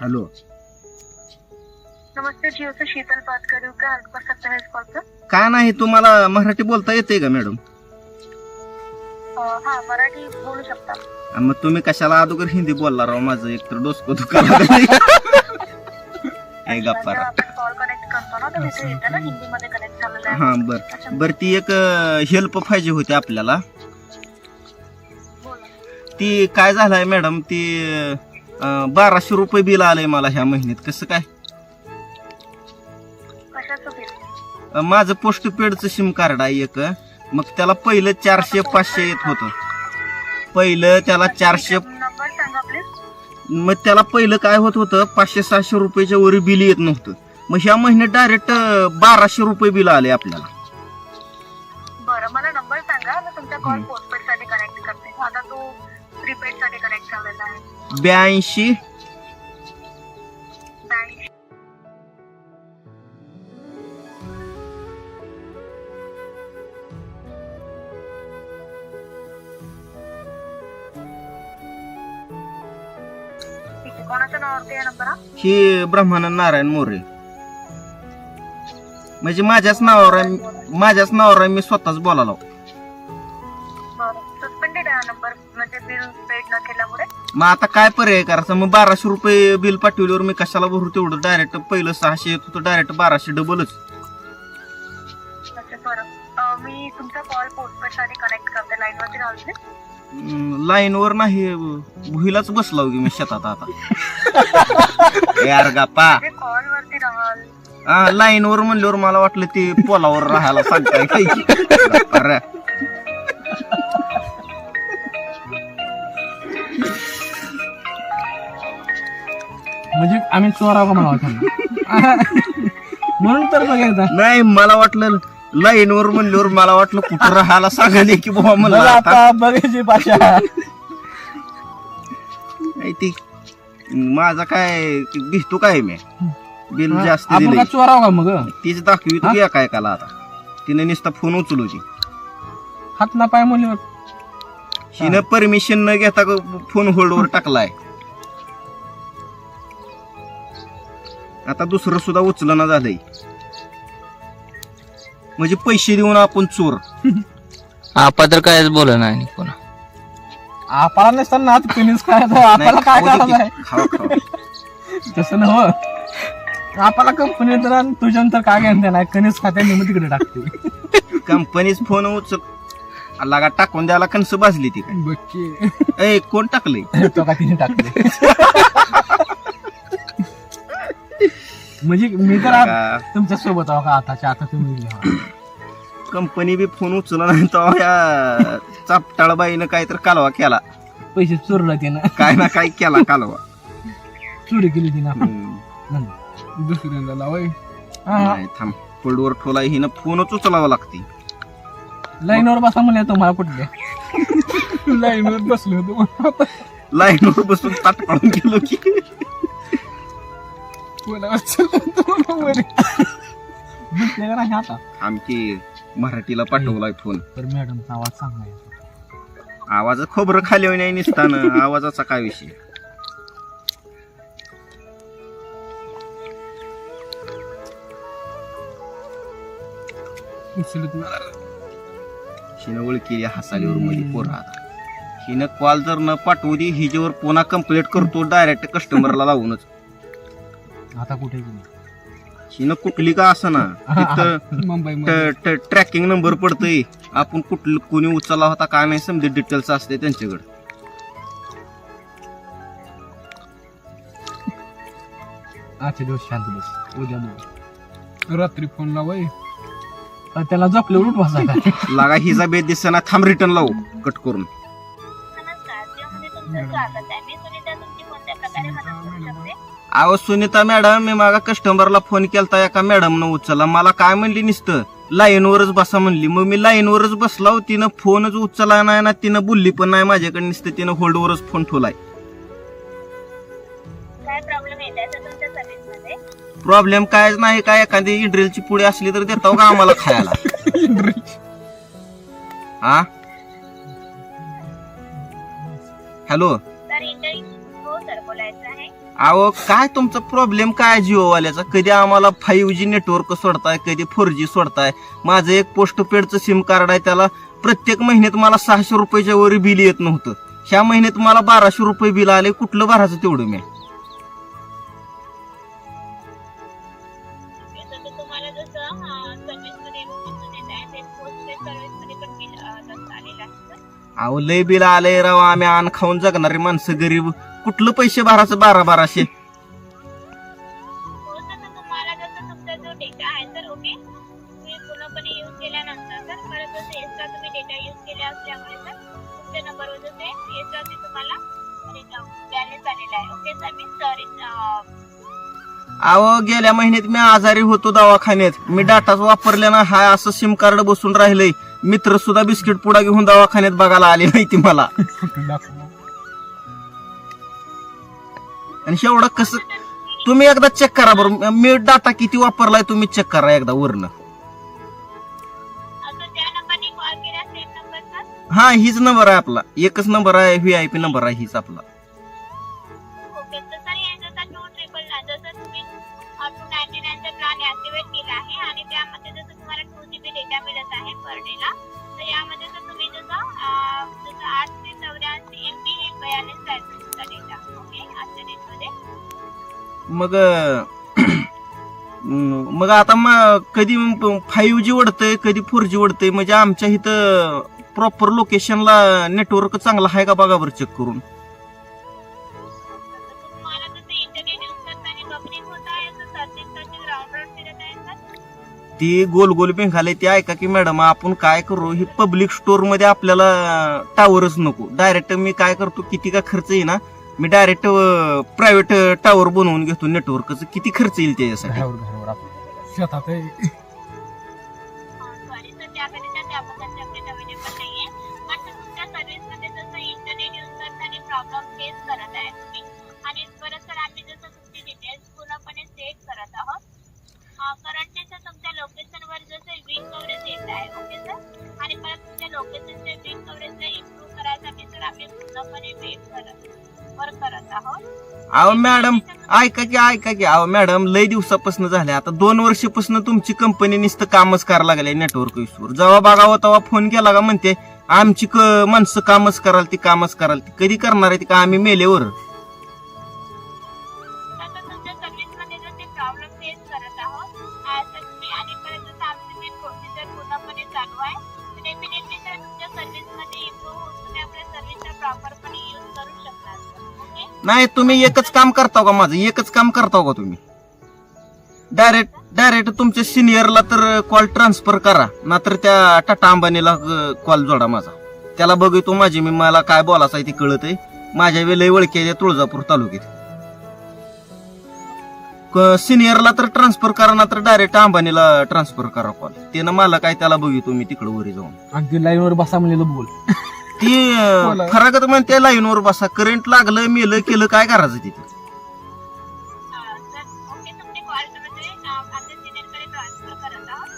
Hello. नमस्ते जिओ से शीतल बात कर रही हूँ क्या हेल्प कर सकते हैं इस कॉल पर काय नाही तुम्हाला मराठी बोलता येते का मॅडम? हाँ मराठी बोलू शकता. मग तुम्ही कशाला अगोदर हिंदी बोलला राव? माझं एक तर डोसकं दुखायला ऐ गप्पा कॉल कनेक्ट करतो ना तर तिथे येतं ना हिंदी मध्ये कनेक्ट झालेलं आहे. हा बर. बर ती एक हेल्प पाहिजे होती आपल्याला. बोला. ती काय झालंय मॅडम? ती अं, बाराशे रुपये बिल आलंय मला ह्या महिन्यात. कसं काय? अं, माझं पोस्ट पेडचं सिम कार्ड आहे एक. मग त्याला पहिलं चारशे पाचशे येत होतं. पहिलं त्याला चारशे नंबर सांगा प्लीज मग त्याला पहिलं काय होत होतं? पाचशे सहाशे रुपयाच्या वर बिल येत नव्हतं. मग ह्या महिन्यात डायरेक्ट बाराशे रुपये बिल आले आपल्याला. बरं मला नंबर सांगा मी तुमचा कॉल. ब्याऐंशी. कोणाच्या नावावरती आहे नंबर हा ही ब्रह्मानंद नारायण मोरे. म्हणजे माझ्याच नावावर आहे माझ्याच नावावर आहे मी स्वतःच बोलालो बरं हो, सस्पेंडेड आहे हा नंबर म्हणजे बिल पेड न केल्यामुळे? मग आता काय पर्याय करायचं? मग बाराशे रुपये बिल पाठवल्यावर मी कशाला भरू तेवढं? डायरेक्ट पहिलं सहाशे येत होतं डायरेक्ट बाराशे डबलच अच्छा बरं अं, मी तुमचा कॉल पोस्टपेडसाठी कनेक्ट करते लाईन राहून वर नाही भुईलाच बसलाव की मी शेतात आता. यार गप्पा. म्हणजे राहाल. हा लाईन वर म्हणल्यावर मला वाटलं ते पोलावर राहायला सांगताय काय? गप्पा रे. म्हणजे आम्ही चोराव का म्हणावं त्यांना. म्हणून तर बघायचा नाही मला वाटलं लाईन वर म्हणल्यावर मला वाटलं कुठं राहायला सांगायला की बाबा मला मला आता. आता बघायची भाषा. नाही ती माझा काय दिसतो काय मी? बिल जास्त आपण का चोराव का मग? तीच दाखवी तू या काय काला आता. तिने नुसता फोन उचलूची हात ना पाय म्हणले हिनं परमिशन न घेता फोन होल्डवर टाकलाय. आता दुसरं सुद्धा उचलना झालंय. म्हणजे पैसे देऊन आपण चोर. आपा तर कायच बोल नाही कोणा आपल्याला नसताना ना कणीस काय आपल्याला काय करायचं आहे की. खाऊ, खाऊ. तसं नव आपल्याला कंपनी तर आणि तुझ्यानंतर काय घेणं नाही कणीस खात्या नेहमी तिकडे टाकते. कंपनीच फोन उचल. लागा टाकून द्यायला कणस भाजली ती काय? ए कोण टाकलंय? तो का तिने टाकले म्हणजे मी तर आज तुमच्यासोबत आहो का आताच्या आता तुम्ही घ्या. कंपनी बी फोन उचलला नाही तर या चापटाळ बाईनं काहीतरी कालवा केला. पैसे चोरला तिनं काय ना काय केला कालवा. चोरी केली तिनं हम्म. दुसऱ्यांदा लावाय नाही थांब. होल्डवर ठेवला हिनं फोनच उचलावा लागते. लाईनवर बसा म्हणले तुम्हाला कुठले लाईनवर बसलो होतो. लाईनवर बसून ताट काढून गेलो की. दिसले का नाही आता. आमची मराठीला पाठवलाय फोन तर मॅडमचा आवाज चांगला आहे. आवाज खोबरं खाली नाही निसताना. आवाजाचा काय विषय? हिनं ओळखी हसालीवर मध्ये पोर हिनं कॉल जर न पाठवू दे हिच्यावर पुन्हा कंप्लीट करतो डायरेक्ट कस्टमरला लावूनच. आता कुठे गेली हिनं कुठली का असना? तिथं मुंबई ट्रॅकिंग नंबर पडतोय. आपण कुठलं कोणी उचलला होता काय नाही समजे डिटेल्स असते त्यांच्याकडे. आजच्या दिवस शांत बस. उद्या बघू. रात्री फोन लावाय. तर त्याला झोपले उठ बसायचा लागा हिचा बेद दिसना. थांब रिटर्न लावू. कट करून. नमस्कार. जिओमध्ये तुमचं स्वागत आहे. मी सुनीता तुमची कोणत्या प्रकारे मदत करू शकते अहो सुनीता मॅडम मी मागा कस्टमरला फोन केलता एका मॅडम न उचलला. मला काय म्हणली नुसतं? लाईनवरच बसा म्हणली. मग मी लाईनवरच बसला हो, तिनं फोनच उचलला नाही ना तिनं बोलली पण नाही माझ्याकडे नुसतं तिनं होल्डवरच फोन ठेवलाय. काय प्रॉब्लेममध्ये? प्रॉब्लेम कायच नाही. काय एखादी इंड्रिलची पुढे असली तर देता का आम्हाला खायला? हा हॅलो अहो काय तुमचा प्रॉब्लेम काय जिओ वाल्याचा कधी आम्हाला फाईव्ह जी नेटवर्क सोडताय कधी फोर जी सोडताय. माझं एक पोस्ट पेडचं सिम कार्ड आहे त्याला प्रत्येक महिन्यात मला सहाशे रुपयाच्या वर बिल येत नव्हतं. ह्या महिन्यात मला बाराशे रुपये बिल आले कुठलं भरायचं तेवढं मी? अहो लय बिल आलंय राव आम्ही आण खाऊन जगणारी माणसं गरीब कुठलं पैसे भरायचं बारा बाराशे? हो सर तर तुम्हाला जसं तुमचा जो डेटा आहे सर ओके तुम्ही पूर्णपणे यूज केल्यानंतर सर परत जसं एक्स्ट्रा तुम्ही डेटा यूज केला असल्यामुळे सर तुमच्या नंबरवर जसे एक्स्ट्रा ते तुम्हाला बॅलन्स आलेला आहे. ओके सर मी सॉरी अहो गेल्या महिन्यात मी आजारी होतो दवाखान्यात. मी डाटाच वापरल्यानं हाय असं सिम कार्ड बसून राहिलंय. मित्र सुद्धा बिस्किट पुडा घेऊन दवाखान्यात बघायला आले नाही ती मला. आणि शेवढं कसं तुम्ही एकदा चेक करा बरं. मी डाटा किती वापरलाय तुम्ही चेक करा एकदा वरनं. हा हीच नंबर आहे आपला. एकच नंबर आहे व्ही आय पी नंबर आहे हीच आपला. यामध्ये तुम्ही जसं चौऱ्याऐंशी हे बयालीस डेटा ओके आजच्या मग मग आता मग कधी फाईव्ह जी वडतंय कधी फोर जी वडतंय? म्हणजे आमच्या इथं प्रॉपर लोकेशनला नेटवर्क चांगला आहे का बघा बरं चेक करून? ती गोल गोल बेंघाले ते ऐका की मॅडम आपण काय करू? ही पब्लिक स्टोरमध्ये आपल्याला टावरच नको. डायरेक्ट मी काय करतो? किती का खर्च येईल ना मी डायरेक्ट प्रायव्हेट टावर बनवून घेतो नेटवर्कचं किती खर्च येईल त्याच्यासाठी? शेतात आहे. आणि परत सर आम्ही जसं तुमची डिटेल्स पूर्णपणे सेट करत आहोत सर तुमच्या लोकेशनवर जसं वीक कव्हरेज येत आहे ओके सर आणि परत तुमच्या लोकेशनचे वीक कव्हरेजला इम्प्रूव्ह करायसाठी सर आम्ही पूर्णपणे वेट करत वर्क करत आहोत. अहो मॅडम ऐका की ऐका की. अहो मॅडम लय दिवसापासून झाले आता दोन वर्षापासून तुमची कंपनी नुसतं कामच करायला लागले नेटवर्क इश्यूवर जेव्हा बघावं तेव्हा फोन केला का म्हणते आमची क- माणसं कामच कराल ती कामच कराल ती. कधी करणार आहे ती का? आम्ही मेलेवर नाही तुम्ही एकच काम करता का माझं? एकच काम करता का तुम्ही? डायरेक्ट डायरेक्ट तुमच्या सिनियरला तर कॉल ट्रान्सफर करा नातर त्या टाटा अंबानीला कॉल जोडा माझा. त्याला बघतो माझी मी मला काय बोलायचं आहे ते कळत आहे माझ्या वेळी ओळखी आहे तुळजापूर तालुक्यात. सिनियरला तर ट्रान्सफर करा ना तर डायरेक्ट अंबानीला ट्रान्सफर करा कॉल त्यानं मला काय त्याला बघितो मी तिकडे वरी जाऊन. अगदी लाईनवर बसा म्हणलेलं बोल. ती अं, बोला. फरकत म्हणते लाईन वर बसा. करंट लागलं मेलं केलं काय करायचं तिथे?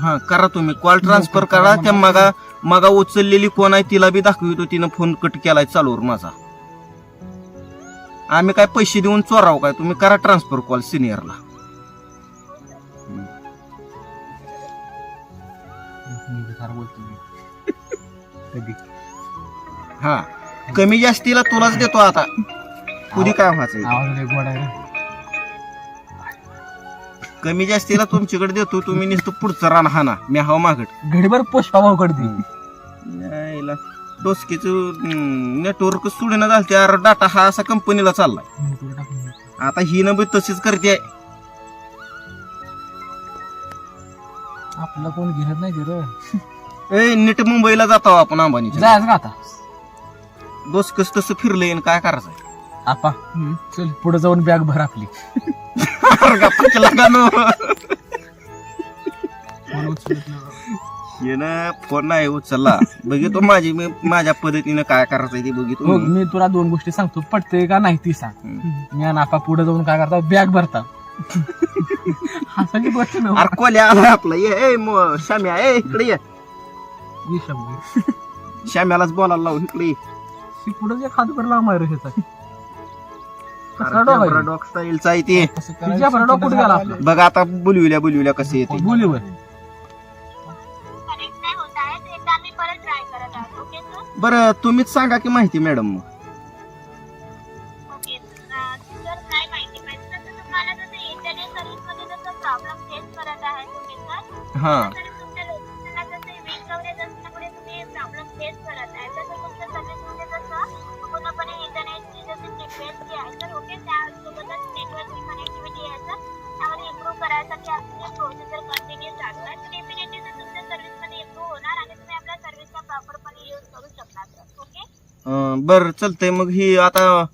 हा करा तुम्ही. कॉल ट्रान्सफर करा त्या मगा मगा उचललेली कोण आहे तिला बी दाखवितो. तिनं फोन कट केलाय चालूवर माझा. आम्ही काय पैसे देऊन चोराव काय? तुम्ही करा ट्रान्सफर कॉल सिनियरला मी फार बोलतो मी. कधी? हा. कमी जास्तीला तुलाच देतो आता. कुदी काय व्हायचं आवाज लय गोड आहे रे. कमी जास्तीला तुमच्याकडे देतो तुम्ही नुसतं पुढचं रान हाना मी हवा मागट घडीभर पुष्पा भाऊ कडती. यायला डोसकीच नेटवर्क सोडणं झालते. अरे डाटा हा असा कंपनीला चाललाय. आता ही न बी तशीच करते आपलं कोण घेत नाही ते रे ए नीट मुंबईला जातो आपण अंबानीच्या जायचं का आता? डोसकस तसं फिरलंय आणि काय करायचं आपा. चल पुढे जाऊन बॅग भर आपली. ये ना? फोन नाही उचलला. बघितो माझी मी माझ्या पद्धतीनं काय करायचं ते बघितो हो मी तुला दोन गोष्टी सांगतो. पटते का नाही ती सांग. मी आणि आपा पुढे जाऊन काय करता? बॅग भरता. हसायची गोष्ट नव्ह. अरे कोल्या आलाय आपला ये ए म- श्याम्या ए इकडे ये. श्याम्यालाच बोलायला लावू इकडे ये. ती पुढे जे खात भरला मायरो ह्याचा डॉग आहे? डॉग स्टाईलचा आहे ते. तिच्या बरं डॉग कुठे गेला? आपला? बघ आता बुलविल्या बुलविल्या कसे येते बोलीवर कनेक्ट नाही होत आहे तर एकदा आम्ही परत ट्राय करत आहोत. ओके सर बरं तुम्हीच सांगा की माहिती मॅडम मग. ओके अं, जर नाही माहिती पाहिजे? तर तुम्हाला जसं इंटरनेट सर्व्हिसमध्ये जसं प्रॉब्लेम फेस करत आहे तुम्ही सर हा. तर तुमच्या लोकेशनला जसं वीज कव्हरेज असल्यामुळे तुम्ही प्रॉब्लेम फेस करत आहे. तसं बरं चालतंय. मग ही आता